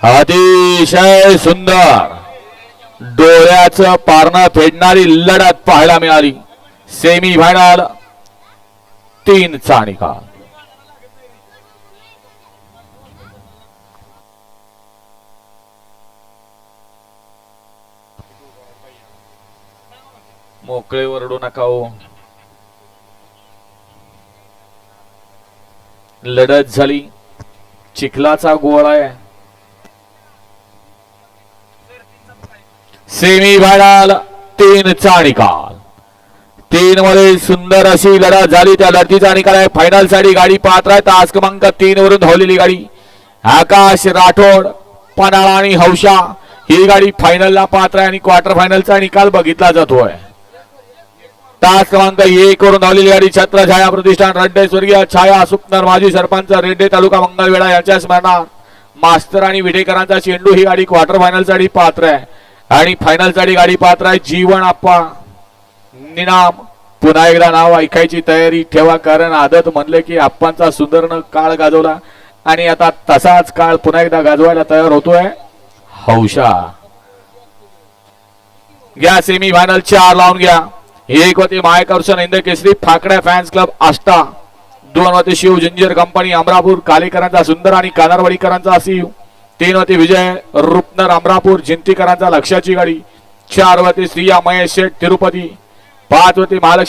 अतिशय सुंदर. डोळ्याचं पारणं फेडणारी लढत पाहायला मिळाली. सेमी फायनल तीन चा निकाल मोकळे वरडू नका हो. लढत झाली. चिखलाचा गोळा आहे. सेमी फायनल तीन चा निकाल तीन मध्ये सुंदर अशी लढत झाली. त्या लढतीचा निकाल आहे. फायनलसाठी गाडी पात्र आहे तास क्रमांक तीन वरून धावलेली गाडी. आकाश राठोड पनाळा आणि हौशा ही गाडी फायनलला पात्र आहे आणि क्वार्टर फायनलचा निकाल बघितला जातोय. तास क्रमांक एक वरून धावलेली गाडी. छत्र छाया प्रतिष्ठान रड्डे स्वर्गीय छाया सुपनर माजी सरपंच रेड्डे तालुका मंगळवेढा यांच्या स्मरणा मास्तर आणि विठेकरांचा चेंडू ही गाडी क्वार्टर फायनलसाठी पात्र आहे आणि फायनलसाठी गाडी पात्र आहे जीवन आप्पा. निनाम. पुन्हा एकदा नाव ऐकायची तयारी ठेवा कारण आदत म्हणले की आप्पांचा सुंदरनं काळ गाजवला. आणि आता तसाच काळ पुन्हा एकदा गाजवायला तयार होतोय. हौशा. घ्या सेमी फायनल चार लावून घ्या. एक होती मायकर्षण इंद केसरी फाकड्या फॅन्स क्लब आष्टा. दोन होते शिव जिंजर कंपनी अमरापूर कालेकरांचा सुंदर आणि कानारवाडीकरांचा शिव तीन होते विजय रुपनर अमरापूर जिंतीकरांचा लक्षाची गाडी चार होते श्रिया महेश शेठ तिरुपती पाच होते महालक्ष्मी